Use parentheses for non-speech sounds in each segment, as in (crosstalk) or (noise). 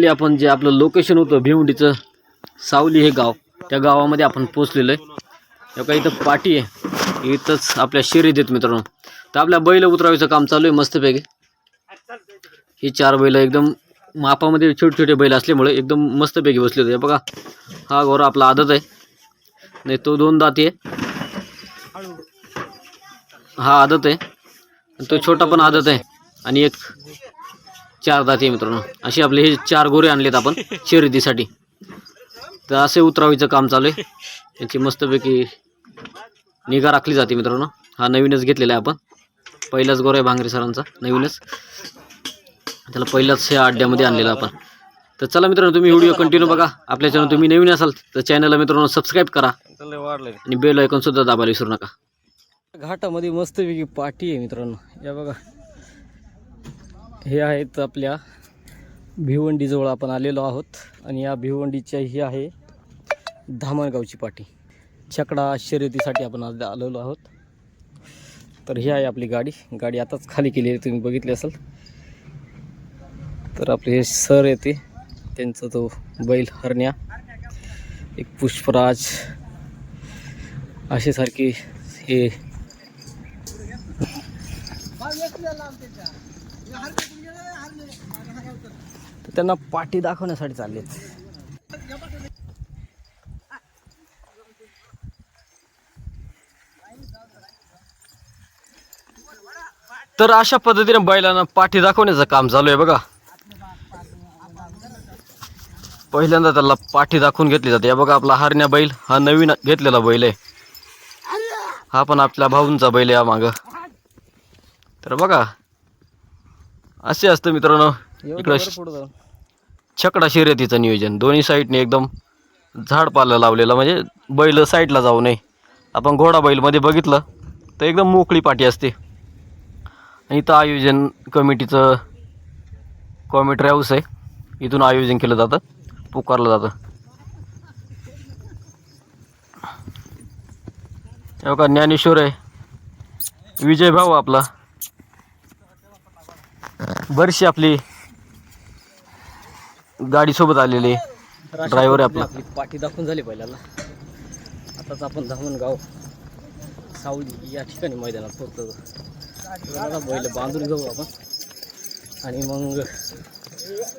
Finally आपण जे आपलं लोकेशन होतं भिवंडीचं सावली हे गाव त्या गावामध्ये आपण पोचलेलो आहे. का इथं पाटी आहे. इथंच आपल्या शेरी देत मित्रांनो. तर आपल्या बैल उतरावीचं काम चालू आहे मस्तपैकी. ही चार बैल एकदम मापामध्ये छोटे छोटे बैल असल्यामुळे एकदम मस्तपैकी बसले होते बघा हा गौरव आपला आदत आहे. नाही तो दोन दाती आहे. हा आदत आहे. तो छोटा पण आदत आहे. आणि एक चार दाते मित्रांनो. असे आपले हे चार गोरे आणलेत आपण शर्यतीसाठी. तर असे उतरावीचं काम चालू आहे. त्यांची मस्तपैकी निगा राखली जाते मित्रांनो. हा नवीनच घेतलेला आहे आपण. पहिलाच गोरा आहे भांगरे सरांचा नवीनच. त्याला पहिल्याच ह्या अड्ड्यामध्ये आणलेला आपण. तर चला मित्रांनो तुम्ही व्हिडिओ कंटिन्यू बघा. आपल्या चॅनल तुम्ही नवीन असाल तर चॅनलला मित्रांनो सबस्क्राईब करा. आणि बेल ऐकून सुद्धा दाबायला विसरू नका. घाटामध्ये मस्तपैकी पाठी आहे मित्रांनो. या बघा. हे आहेत आपल्या भिवंडीजवळ आपण आलेलो आहोत आणि या भिवंडीच्या ही आहे धामणगावची पाटी. छकडा शर्यतीसाठी आपण आज आलेलो आहोत. तर ही आहे आपली गाडी. गाडी आताच खाली केली आहे तुम्ही बघितली असाल. तर आपले हे सर येते. त्यांचा तो बैल हरण्या. एक पुष्पराज. असे सारखे हे तर त्यांना पाठी दाखवण्यासाठी चाललेत. तर अशा पद्धतीने बैलांना पाठी दाखवण्याचं काम चालू आहे बघा. पहिल्यांदा त्याला पाठी दाखवून घेतली जाते. या बघा आपला हरण्या बैल हा नवीन घेतलेला बैल आहे. हा पण आपल्या भाऊंचा बैल आहे या मागं. तर बघा असे असतं मित्रांनो. इकडं छकडा शर्यतीचं नियोजन. दोन्ही साईडने एकदम झाडपाला लावलेलं म्हणजे बैल साईडला जाऊ नये. आपण घोडा बैलमध्ये बघितलं तर एकदम मोकळी पाठी असते. आणि इथं आयोजन कमिटीचं कॉमेंट्री हाऊस आहे. इथून आयोजन केलं जातं पुकारलं जातं. बघा ज्ञानेश्वर आहे. विजय भाऊ आपला. बरीचशी आपली गाडीसोबत आलेली ड्रायव्हर आहे आपला. आपली पाठी दाखवून झाली पहिल्याला. आताच आपण धामणगाव सावली या ठिकाणी मैदानात पोहोचतो बैल बांधून घेऊ आपण. आणि मग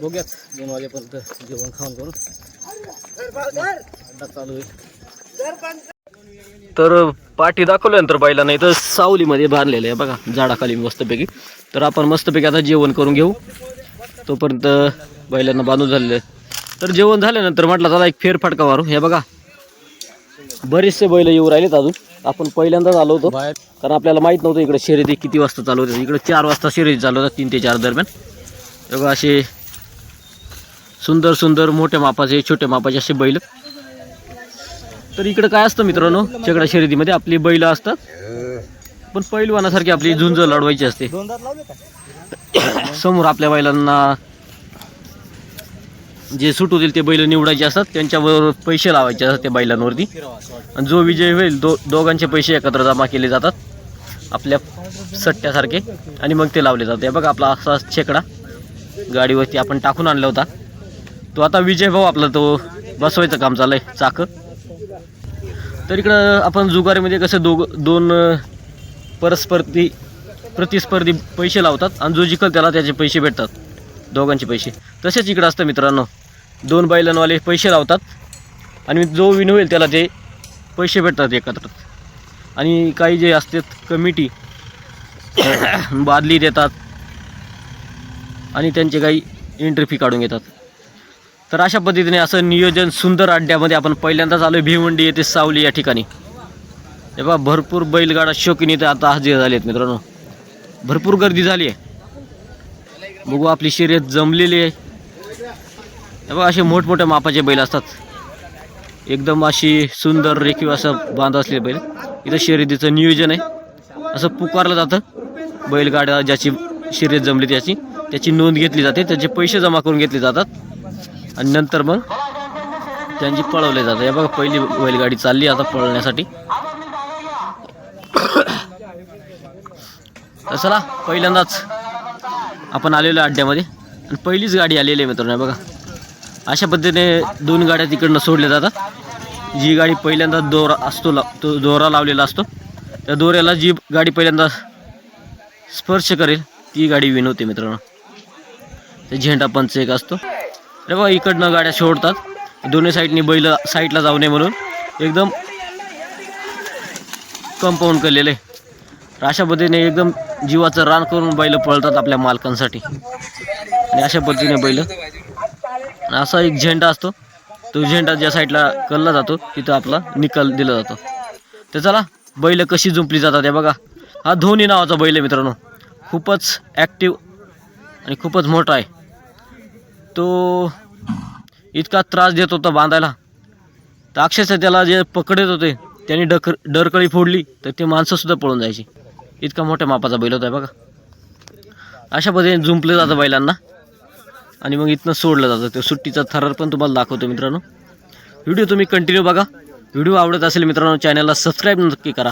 बघूयाच दोन वाजेपर्यंत जेवण खाऊन करून. अड्डा चालू आहे. तर पाठी दाखवल्यानंतर बैला नाही तर सावलीमध्ये बांधलेलं आहे बघा झाडाखाली मस्तपैकी. तर आपण मस्तपैकी आता जेवण करून घेऊ. तोपर्यंत बैलांना बांधून झालेलं आहे. तर जेवण झाल्यानंतर म्हटलं चला एक फेरफटका मारू. हे बघा बरेचसे बैल येऊ राहिलेत अजून. आपण पहिल्यांदाच आलो होतो. कारण आपल्याला माहीत नव्हतं इकडे शर्यती किती वाजता चालू होते. इकडे चार वाजता शर्यती चालू होतात तीन ते चार दरम्यान. बघा असे सुंदर सुंदर मोठ्या मापाचे छोट्या मापाचे असे बैल. तर इकडं काय असतं मित्रांनो? चकडा शर्यतीमध्ये आपली बैल असतात. पण पैलवानासारखी आपली झुंज लढवायची असते. (coughs) समोर आपल्या बैलांना जे सुट होतील ते बैल निवडायचे असतात त्यांच्यावर पैसे लावायचे असतात त्या बैलांवरती. आणि जो विजय होईल दो दोघांचे पैसे एकत्र जमा केले जातात आपल्या सट्ट्यासारखे. आणि मग ते लावले जाते. बघा आपला असा छेकडा. गाडीवरती आपण टाकून आणला होता. तो आता विजय भाऊ आपला तो बसवायचं काम चाललं आहे चाकं. तर इकडं आपण जुगारीमध्ये कसं दोघ दोन परस्परती प्रतिस्पर्धी पैसे लावतात आणि जो जिकल त्याला त्याचे पैसे भेटतात दोघांचे पैसे. तसेच इकडं असतं मित्रांनो दोन बैलांवाले पैसे लावतात आणि जो विन होईल त्याला ते पैसे भेटतात एकत्र. आणि काही जे असतात कमिटी (coughs) बादली देतात आणि त्यांचे काही एंट्री फी काढून घेतात. तर अशा पद्धतीने असं नियोजन सुंदर अड्ड्यामध्ये आपण पहिल्यांदाच आलो भिवंडी येथे सावली या ठिकाणी. हे बा भरपूर बैलगाडा शौकीन इथे आता हजर झाले आहेत मित्रांनो. भरपूर गर्दी झाली आहे. बघू आपली शर्यत जमलेली आहे. बघा असे मोठमोठ्या मापाचे बैल असतात. एकदम अशी सुंदर रेखीव असं बांध असलेले बैल. इथं शर्यतीचं नियोजन आहे. असं पुकारलं जातं. बैलगाड्या ज्याची शर्यत जमली त्याची त्याची नोंद घेतली जाते. त्याचे पैसे जमा करून घेतले जातात. आणि नंतर मग त्यांची पळवले जातात. या बघा पहिली बैलगाडी चालली आता पळवण्यासाठी. तर चला पहिल्यांदाच आपण आलेलो आहे अड्ड्यामध्ये. आणि पहिलीच गाडी आलेली आहे मित्रांनो बघा. अशा पद्धतीने दोन गाड्या तिकडनं सोडल्या जातात. जी गाडी पहिल्यांदा दोरा असतो ला तो दोरा लावलेला असतो त्या दोऱ्याला जी गाडी पहिल्यांदा स्पर्श करेल ती गाडी विन होते मित्रांनो. ते झेंडा पंच एक असतो. अरे बघा इकडनं गाड्या सोडतात. दोन्ही साईडनी बैल साईडला जाऊ नये म्हणून. एकदम कंपाऊंड केलेलं आहे. तर अशा पद्धतीने एकदम जीवाचं रान करून बैल पळतात आपल्या मालकांसाठी. आणि अशा पद्धतीने बैल. असा एक झेंडा असतो. तो झेंडा ज्या साईडला कलला जातो तिथं आपला निकाल दिला जातो. तर चला बैल कशी जुंपली जातात हे बघा. हा धोनी नावाचा बैल आहे मित्रांनो. खूपच ॲक्टिव्ह आणि खूपच मोठा आहे. तो इतका त्रास देत होता बांधायला. तर अक्षरशः त्याला जे पकडत होते त्यांनी डक डरकळी फोडली तर ते माणसंसुद्धा पळून जायची. इतका मोठ्या मापाचा बैल होता बघा. अशा पद्धतीने जुंपलं जातं बैलांना. आणि मग इथनं सोडलं जातं. ते सुट्टीचा थरार पण तुम्हाला दाखवतो मित्रांनो. व्हिडिओ तुम्ही कंटिन्यू बघा. व्हिडिओ आवडत असेल मित्रांनो चॅनलला सबस्क्राईब नक्की करा.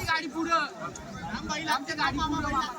गाडी पुढं आमच्या गाडी पुढं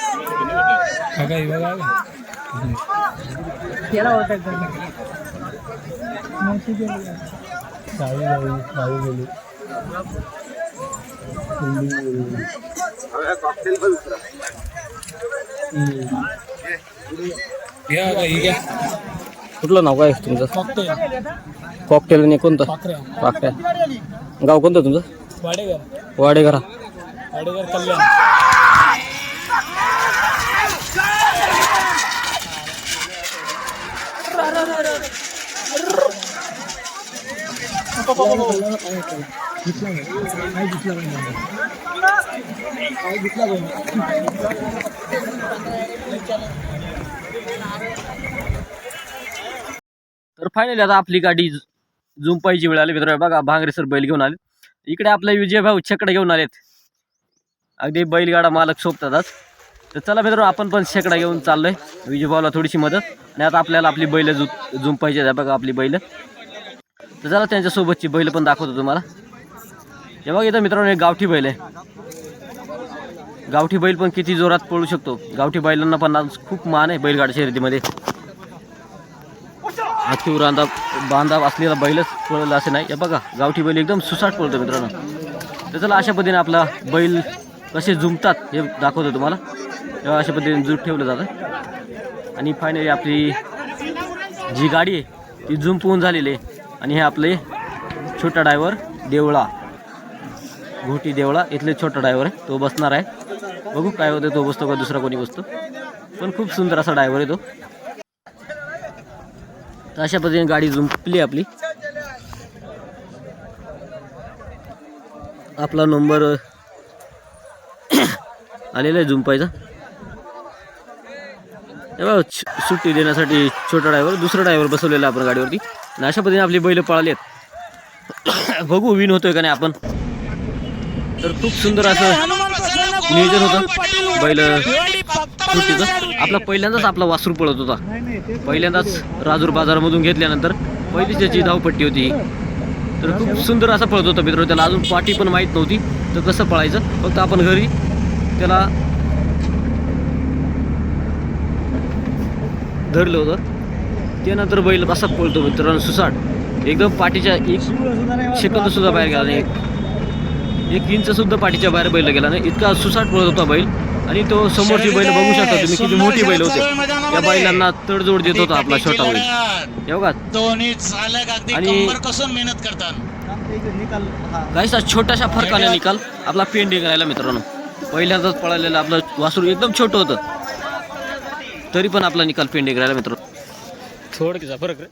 गाडी पुढं कुठलं नाव काय तुमचं कॉकटेल आणि कोणतं पाकऱ्या गाव कोणतं तुमचं वाडेकर वाडेघरा वाडेकर कल्याण तर फायनली आता आपली गाडी झुंपायची वेळ आली मित्र बघा भांगरे सर बैल घेऊन आले. इकडे आपले विजय भाऊ छकडे घेऊन आलेत. अगदी बैलगाडा मालक सोपतातच तर चला मित्रांनो आपण पण शेकडा घेऊन चाललोय. विजय भाऊला थोडीशी मदत. आणि आता आपल्याला आपली बैल जु झुंपायची आहेत. बघा आपली बैल. तर चला त्यांच्यासोबतची बैल पण दाखवतो तुम्हाला. हे बघा इथं मित्रांनो एक गावठी बैल आहे. गावठी बैल पण किती जोरात पळू शकतो. गावठी बैलांना पण आज खूप मान आहे बैलगाडा शर्यतीमध्ये. हातीवर बांधा बांधाव असलेला बैलच पळला असे नाही. हे बघा गावठी बैल एकदम सुसाट पळतो मित्रांनो. तर चला अशा पद्धतीने आपला बैल कसे जुमतात हे दाखवतो तुम्हाला. तेव्हा अशा पद्धतीने जूट ठेवलं जातं. आणि फायनली आपली जी गाडी आहे ती जुंपवून झालेली आहे. आणि हे आपले छोटा डायव्हर देवळा. घोटी देवळा इथले छोटा डायव्हर आहे. तो बसणार आहे. बघू काय होतं तो बसतो का दुसरा कोणी बसतो. पण खूप सुंदर असा डायवर आहे तो. तर अशा पद्धतीने गाडी झुंपली आपली. आपला नंबर (coughs) आलेला आहे झुंपायचा सुट्टी देण्यासाठी छोटा ड्रायव्हर दुसरा ड्रायव्हर बसवलेला आहे आपण गाडीवरती. आणि अशा पद्धतीने आपली बैल पळाली आहेत बघू विन होतोय का नाही आपण. तर खूप सुंदर असं नियोजन होतं. बैल सुट्टीचं आपला पहिल्यांदाच आपला वासरू पळत होता. पहिल्यांदाच राजूर बाजारामधून घेतल्यानंतर पहिलीच त्याची धावपट्टी होती तर खूप सुंदर असा पळत होता मित्र त्याला अजून पाठी पण माहीत नव्हती. तर कसं पळायचं? फक्त आपण घरी त्याला धरलं होतं. त्यानंतर बैल असा पळतो मित्रांनो? सुसाट. एकदम पाठीच्या एक सेकंद सुद्धा बाहेर गेला नाही. एक- इंच सुद्धा पाठीच्या बाहेर बैल गेला नाही. इतका सुसाट पळत होता बैल. आणि तो समोरची बैल बघू शकता तुम्ही किती मोठी बैल होते. या बैलांना तडजोड देत होता आपला छोटा बैल. बघा. आणि- मेहनत करतात. काहीसा छोटासा फरकाने निकाल. आपला पेंडिंग राहिला मित्रांनो. पहिल्यांदाच पळालेलं आपलं वासरू एकदम छोटं होतं. तरी पण आपला निकाल पेंडिंग राहिला मित्र थोडं किचा फरक रे.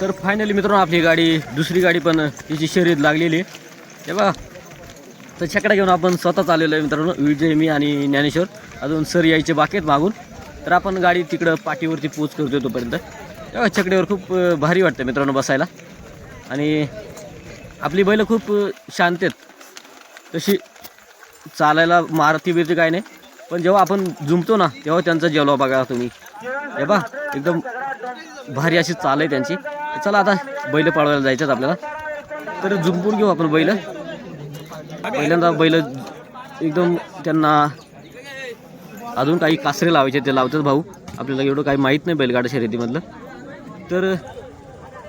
तर फायनली मित्रांनो आपली गाडी दुसरी गाडी पण तिची शर्यत लागलेली. आहे हे बघा. तर छकडा घेऊन आपण स्वतःच आलेलो आहे मित्रांनो विजय मी आणि ज्ञानेश्वर. अजून सर यायचे बाकी आहेत मागून. तर आपण गाडी तिकडं पाठीवरती पोच करतो तोपर्यंत. हे बघा छकड्यावर खूप भारी वाटतं मित्रांनो बसायला. आणि आपली बैलं खूप शांत आहेत. तशी चालायला मारती बिरती काय नाही. पण जेव्हा आपण जुमतो ना तेव्हा त्यांचा जेवला बघा तुम्ही. हे बा एकदम भारी अशी चाल आहे त्यांची. चला आता बैल पाळवायला जायच्यात आपल्याला. तर जुंपून घेऊ आपण बैल. पहिल्यांदा बैल एकदम त्यांना अजून काही कासरे लावायचे ते लावतात भाऊ. आपल्याला एवढं काही माहीत नाही बैलगाडा शर्यतीमधलं. तर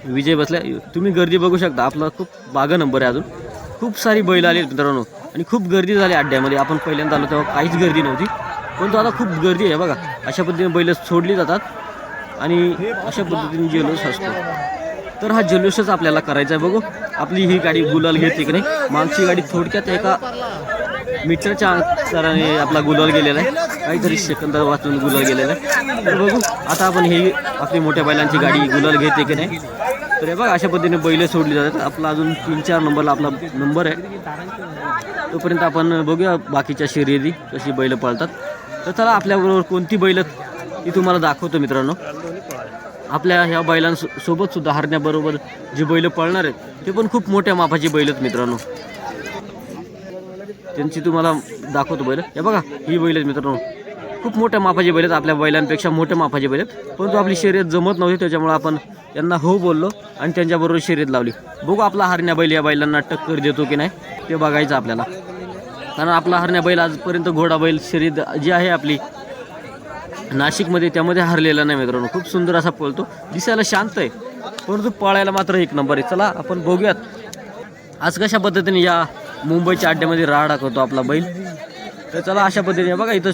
विजय बसल्या. तुम्ही गर्दी बघू शकता. आपला खूप बागा नंबर आहे अजून. खूप सारी बैल आली आहेत मित्रांनो. आणि खूप गर्दी झाली अड्ड्यामध्ये. आपण पहिल्यांदा आलो तेव्हा काहीच गर्दी नव्हती. परंतु आता खूप गर्दी आहे बघा. अशा पद्धतीने बैल सोडली जातात आणि अशा पद्धतीने जल्लोष असतो. तर हा जल्लोषच आपल्याला करायचा आहे. बघू आपली ही गाडी गुलाल घेते की नाही? मागची गाडी थोडक्यात एका मीटरच्या अंतराने आपला गुलाल गेलेला आहे. काहीतरी सेकंदात वाचून गुलाल गेलेला आहे. तर बघू आता आपण ही आपली मोठ्या बैलांची गाडी गुलाल घेते की नाही? तर हे बघा अशा पद्धतीने बैल सोडली जातात. आपला अजून तीन चार नंबरला आपला नंबर आहे. तोपर्यंत आपण बघूया बाकीच्या शर्यती कशी बैल पळतात. तर चला आपल्याबरोबर कोणती बैल ती तुम्हाला दाखवतो मित्रांनो. आपल्या ह्या बैलांसोबत सुद्धा हरण्याबरोबर जी बैल पळणार आहेत ते पण खूप मोठ्या मापाची बैल आहेत मित्रांनो. त्यांची तुम्हाला दाखवतो बैल. हे बघा ही बैल आहेत मित्रांनो. खूप मोठ्या मापाचे बैल आहेत आपल्या बैलांपेक्षा मोठ्या मापाचे बैल आहेत. परंतु आपली शर्यत जमत नव्हती त्याच्यामुळे आपण यांना हो बोललो आणि त्यांच्याबरोबर शर्यत लावली. बघू आपला हरण्या बैल या बैलांना टक्कर देतो की नाही ते बघायचं आपल्याला. कारण आपला हरण्या बैल आजपर्यंत घोडा बैल शर्यत जी आहे आपली नाशिकमध्ये त्यामध्ये हरलेला नाही मित्रांनो. खूप सुंदर असा पळतो. दिसायला शांत आहे परंतु पळायला मात्र एक नंबर आहे. चला आपण बघूयात. आज कशा पद्धतीने या मुंबईच्या अड्ड्यामध्ये राहा करतो आपला बैल. तर चला अशा पद्धतीने बघा इथं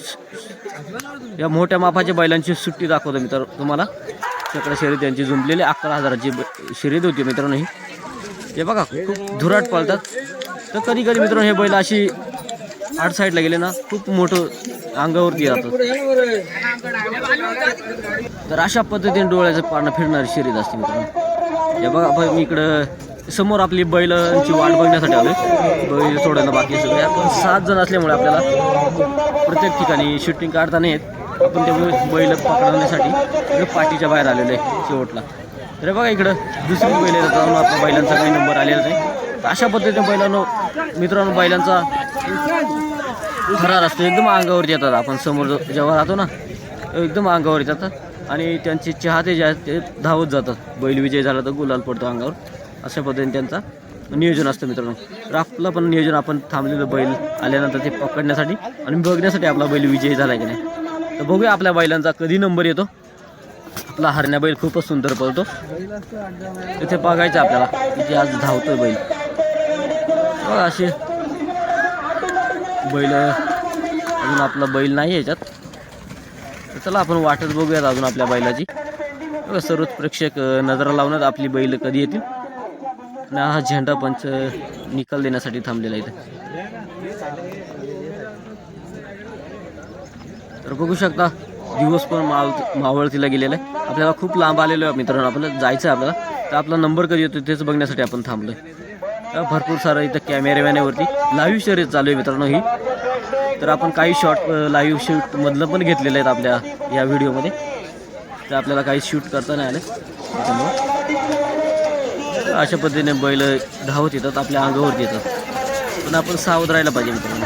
या मोठ्या मापाच्या बैलांची सुट्टी दाखवतो मित्र तुम्हाला. चक्र शर्यत यांची जुंपलेली अकरा हजाराची शर्यत होती मित्रांनो ही. हे बघा खूप धुराट पळतात. तर कधी कधी मित्रांनो हे बैल अशी आठ साईडला गेले ना खूप मोठं अंगावरती जातं तर अशा पद्धतीने डोळ्याचं पारणं फिरणारी शर्यत असते मित्रांनो. हे बघा मी इकडं समोर आपली बैलांची वाट बघण्यासाठी आलो बैल सोडायला बाकी सगळे. आपण सात जण असल्यामुळे आपल्याला प्रत्येक ठिकाणी शूटिंग काढता नाही आपण त्यामुळे बैल पकडण्यासाठी पाठीच्या बाहेर आलेलो आहे शेवटला. तर बघा इकडं दुसरी बैल येतात जाऊन आपल्या बैलांचा काही नंबर आलेला नाही अशा पद्धतीने बैलांनो मित्रांनो बैलांचा थरार असतो. एकदम अंगावरती येतात आपण. समोर जो- जेव्हा राहतो ना एकदम अंगावर येतात. आणि त्यांचे चाहते जे आहेत ते धावत जातात. बैल विजय झाला तर गुलाल पडतो अंगावर. अशा पद्धतीने त्यांचा नियोजन असतं मित्रांनो. तर आपलं पण नियोजन आपण थांबलेलं बैल आल्यानंतर ते पकडण्यासाठी आणि बघण्यासाठी आपला बैल विजयी झाला की नाही. तर बघूया आपल्या बैलांचा कधी नंबर येतो. आपला हरण्या बैल खूपच सुंदर पळतो. तिथे बघायचं आपल्याला. तिथे आज धावतोय बैल. असे बैल अजून आपला बैल नाही याच्यात. तर चला आपण वाटत बघूयात अजून आपल्या बैलाची. सर्वच प्रेक्षक नजरा लावण्यात आपली बैल कधी येतील. आणि हा झेंडा पंच निकाल देण्यासाठी थांबलेला इथे. तर बघू शकता दिवस पण मावळ मावळतीला गेलेला आहे. आपल्याला खूप लांब आलेलो आहे मित्रांनो. आपल्याला जायचं आहे आपल्याला. तर आपला नंबर कधी येतो तेच बघण्यासाठी आपण थांबलो आहे भरपूर सारं इथं कॅमेरामॅनेवरती लाईव्ह शर्यत चालू आहे मित्रांनो ही. तर आपण काही शॉर्ट लाईव्ह शूटमधलं पण घेतलेलं आहेत आपल्या या व्हिडिओमध्ये तर आपल्याला काही शूट करता नाही आले. त्याच्यामुळं अशा पद्धतीने बैल धावत येतात आपल्या अंगावरती येतात. पण आपण सावध राहायला पाहिजे मित्रांनो.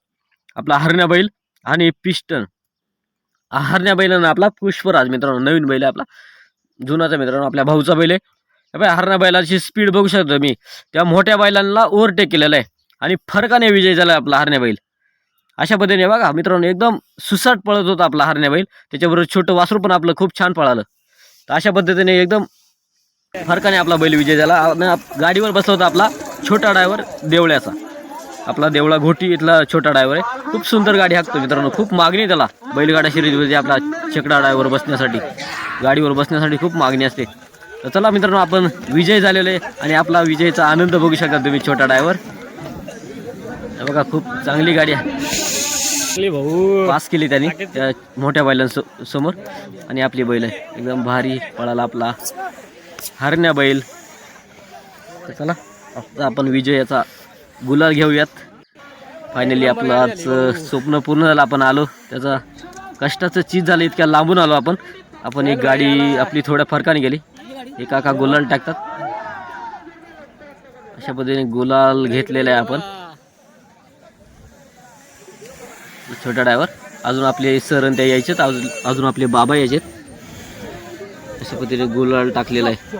आपला हरण्या बैल आणि पिस्टन. हरण्या बैलानं आपला पुष्पराज मित्रांनो नवीन बैल आहे आपला. जुनाचा मित्रांनो आपल्या भाऊचा बैल आहे. हरण्या बैलाची स्पीड बघू शकतो मी त्या मोठ्या बैलांना ओव्हरटेक केलेला आहे. आणि फरकाने विजय झाला आपला हरण्या बैल. अशा पद्धतीने बघा मित्रांनो एकदम सुसाट पळत होता आपला हरण्या बैल. त्याच्याबरोबर छोटं वासरू पण आपलं खूप छान पळालं. तर अशा पद्धतीने एकदम फरकाने आपला बैल विजय झाला. गाडीवर बसला होता आपला छोटा ड्रायव्हर देवळ्याचा. आपला देवळा घोटी इथला छोटा ड्रायव्हर आहे. खूप सुंदर गाडी हाकतो मित्रांनो. खूप मागणी त्याला. बैलगाडा शर्यतीमध्ये आपला छकडा ड्रायव्हर बसण्यासाठी. गाडीवर बसण्यासाठी खूप मागणी असते. तर चला मित्रांनो आपण विजय झालेलो आहे आणि आपला विजयचा आनंद बघू शकता तुम्ही छोटा ड्रायव्हर बघा खूप चांगली गाडी आहे. भाऊ. पास केली त्यांनी. त्या मोठ्या बैलांसो समोर. आणि आपली बैल आहे. एकदम भारी पळाला आपला हरण्या बैल. तर चला आपण विजयाचा गुलाल घेऊयात. फायनली आपलं आज स्वप्न पूर्ण झालं आपण आलो. त्याचा कष्टाचं चीज झालं इतक्या लांबून आलो आपण. आपण एक गाडी आपली थोड्या फरकाने गेली. एका काका गुलाल टाकतात. अशा पद्धतीने गुलाल घेतलेला आहे आपण. छोटा ड्रायव्हर अजून आपले सर आणि त्या यायचेत. अजून आपले बाबा यायचेत. अशा पद्धतीने गुलाल टाकलेला आहे.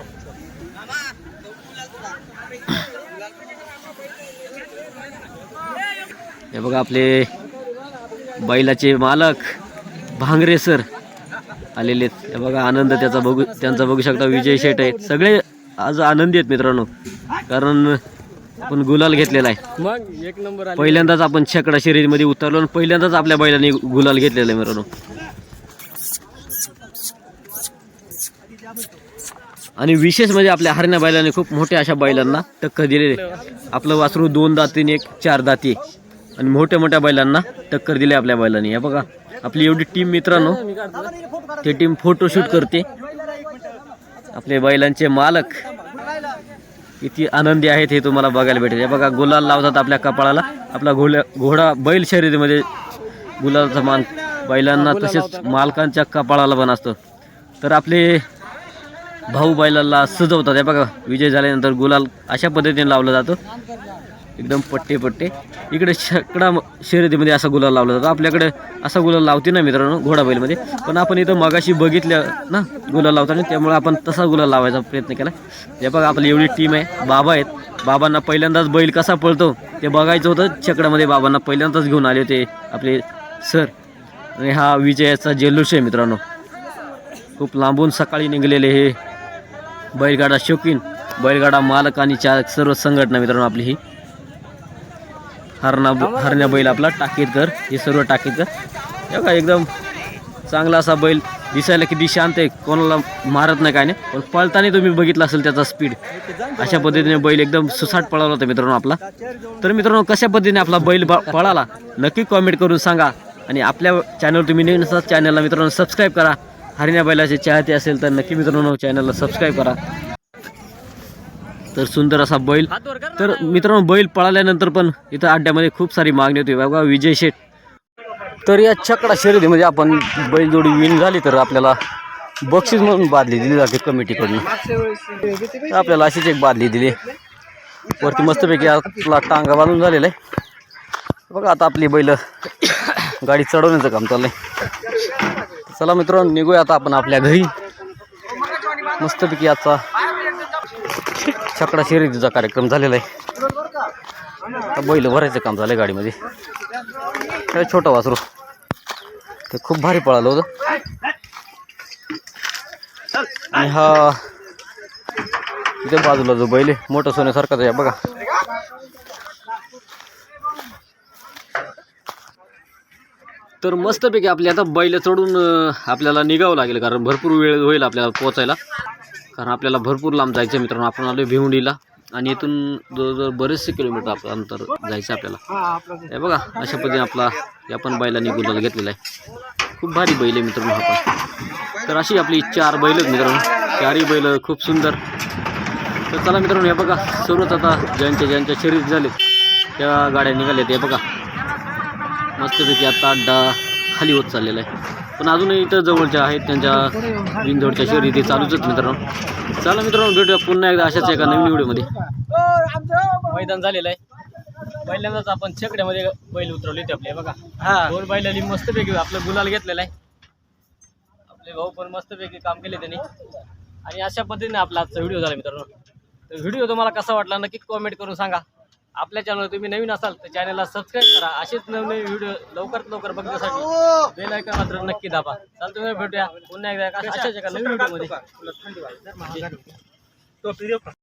हे बघा आपले बैलाचे मालक भांगरे सर आलेले आहेत. हे बघा आनंद त्याचा बघू त्यांचा बघू शकता. विजय शेट आहेत. सगळे आज आनंदी आहेत मित्रांनो. कारण आपण गुलाल घेतलेला आहे. मग एक नंबर आले पहिल्यांदाच आपण छकडा शर्यतीमध्ये उतरलो आणि पहिल्यांदाच आपल्या बैलाने गुलाल घेतलेला आहे मित्रांनो. आणि विशेष म्हणजे आपल्या हरण्या बैलाने खूप मोठ्या अशा बैलांना टक्कर दिलेली. आपलं वासरू दोन दाती आणि एक चार दाती. आणि मोठ्या मोठ्या बैलांना टक्कर दिली आपल्या बैलांनी. या बघा आपली एवढी टीम मित्रांनो ते टीम फोटोशूट करते. आपले बैलांचे मालक किती आनंदी आहेत हे तुम्हाला बघायला भेटेल. हे बघा गुलाल लावतात आपल्या कपाळाला. आपला घोड्या घोडा बैल शर्यतीमध्ये गुलालाचा मान बैलांना तसेच मालकांच्या कपाळाला पण असतो. तर आपले भाऊ बैलाला सजवतात. हे बघा विजय झाल्यानंतर गुलाल अशा पद्धतीने लावला जातो. एकदम पट्टे पट्टे. इकडे शकडा म- शर्यतीमध्ये असा गुलाल लावला जातो. आपल्याकडे असा गुलाल लावते ना मित्रांनो घोडा बैलमध्ये. पण आपण इथं मगाशी बघितलं ना गुलाल लावताना त्यामुळे आपण तसा गुलाल लावायचा प्रयत्न केला. हे बघा आपली एवढी टीम आहे. बाबा आहेत. बाबांना पहिल्यांदाच बैल कसा पळतो ते बघायचं होतं. छकडामध्ये बाबांना पहिल्यांदाच घेऊन आले होते आपले सर आणि हा विजयाचा जल्लोष आहे मित्रांनो. खूप लांबून सकाळी निघलेले हे बैलगाडा शौकीन बैलगाडा मालक आणि चालक सर्व संघटना मित्रांनो आपली ही. हरणा हरण्या बैल आपला टाकीतकर हे सर्व टाकीतकर हे बघा एकदम चांगला असा बैल दिसायला किती शांत आहे. कोणाला मारत नाही काय नाही. पण पळताना तुम्ही बघितलं असेल त्याचा स्पीड अशा पद्धतीने बैल एकदम सुसाट पळाला होता मित्रांनो आपला. तर मित्रांनो कशा पद्धतीने आपला बैल ब- पळाला? नक्की कॉमेंट करून सांगा. आणि आपल्या चॅनल तुम्ही नवीन असतात चॅनलला मित्रांनो सबस्क्राईब करा. हरिण्या बैलाचे चाहते असेल तर नक्की मित्रांनो चॅनलला सबस्क्राईब करा. तर सुंदर असा बैल. तर मित्रांनो बैल पळाल्यानंतर पण इथं अड्ड्यामध्ये खूप सारी मागणी होती. बघा विजय शेठ. तर या छकडा शर्यतीमध्ये आपण बैलजोडी विन झाली तर आपल्याला बक्षीस म्हणून बादली दिली जाते कमिटीकडून. आपल्याला अशीच एक बादली दिली. वरती मस्तपैकी आपला टांगा बांधून झालेला आहे. बघा आता आपली बैल गाडी चढवण्याचं काम चाललंय. चला मित्रांनो निघूया आता आपण आपल्या घरी. मस्तपैकी आजचा छकडा शर्यतीचा कार्यक्रम झालेला आहे. बैल भरायचं काम झालं गाडीमध्ये. काय छोटं वासरू. ते खूप भारी पळालं होतं. आणि हा इथे बाजूला जो बैल आहे मोठं सोन्यासारखाच आहे बघा. तर मस्तपैकी आपली आता बैल चढून आपल्याला निघावं लागेल कारण भरपूर वेळ होईल आपल्याला पोचायला कारण आपल्याला भरपूर लांब जायचं आहे मित्रांनो. आपण आलो भिवंडीला आणि इथून जवळजवळ बरेचसे किलोमीटर आपलं अंतर जायचं आहे आपल्याला. हे बघा अशा पद्धतीने आपला या पण बैलांनी गुलाल घेतलेला आहे. खूप भारी बैल आहे मित्रांनो हा पण. तर अशी आपली चार बैल आहेत मित्रांनो. चारही बैल खूप सुंदर. तर चला मित्रांनो हे बघा सर्वच आता ज्यांच्या ज्यांच्या शरीर झाले त्या गाड्या निघाल्या हे बघा मस्तपैकी आता अड्डा खाली होत चाललेला आहे. पण अजूनही इथं जवळच्या आहेत त्यांच्या बिंदोडच्या शर्यती चालूच आहेत मित्रांनो. चला मित्रांनो भेटूया पुन्हा एकदा अशाच एका नवीन व्हिडिओमध्ये. मैदान झालेलं आहे. पहिल्यांदाच आपण छकड्यामध्ये बैल उतरवले होते आपले बघा. दोन बैलांनी मस्तपैकी आपलं गुलाल घेतलेला आहे. आपले भाऊ पण मस्तपैकी काम केले त्यांनी. आणि अशा पद्धतीने आपला आजचा व्हिडिओ झाला मित्रांनो. तर व्हिडिओ तुम्हाला कसा वाटला नक्की कॉमेंट करून सांगा. आपल्या चॅनलवर तुम्ही नवीन असाल तर चॅनलला सबस्क्राईब करा. असेच नवीन व्हिडिओ लवकरात लवकर बघण्यासाठी बेल आयकॉन मात्र नक्की दाबा. चालतं तुम्ही भेटूया पुन्हा एकदा. एका अशाच एका नवीन व्हिडिओमध्ये